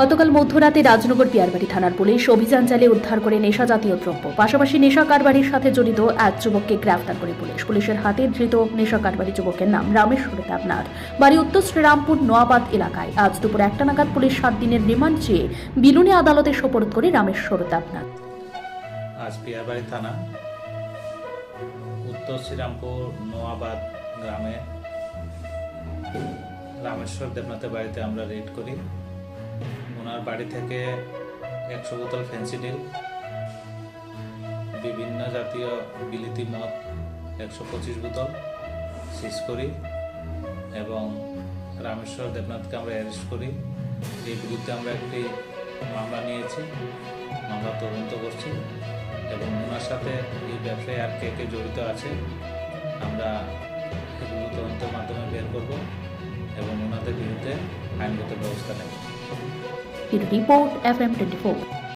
গতকাল মধ্যরাতে রাজনগর পিয়ারবাড়ি থানার পুলিশ অভিযান চালিয়ে উদ্ধার করে নেশা জাতীয় দ্রব্য, পাশাপাশি নেশা কারবারির সাথে জড়িত এক যুবককে গ্রেফতার করে পুলিশ। পুলিশের হাতে ধৃত নেশা কারবারি যুবকের নাম রামেশ্বর দেবনাথ। বাড়ি উত্তর শ্রীরামপুর নোয়াবাদ এলাকায়। আজ দুপুর একটা নাগাদ পুলিশ সাত দিনের রিমান্ড চেয়ে বিলুনি আদালতে সোপর্দ করে রামেশ্বর দেবনাথ। আজ পিয়ারবাড়ি থানা উত্তর শ্রীরামপুর নোয়াবাদ গ্রামে রামেশ্বর দেবনাথের বাড়িতে আমরা রেড করি। ওনার বাড়ি থেকে একশো বোতল ফেন্সিডিল বিভিন্ন জাতীয় বিলিতি মদ একশো পঁচিশ বোতল সিজ করি এবং রামেশ্বর দেবনাথকে আমরা অ্যারেস্ট করি। এই বিরুদ্ধে আমরা একটি মামলা নিয়েছি, মামলা তদন্ত করছি এবং ওনার সাথে এই ব্যবসায় আর কে কে জড়িত আছে আমরা এগুলো তদন্তের মাধ্যমে বের করব এবং ওনাদের বিরুদ্ধে আইনগত ব্যবস্থা নেব। Field Report FM 24.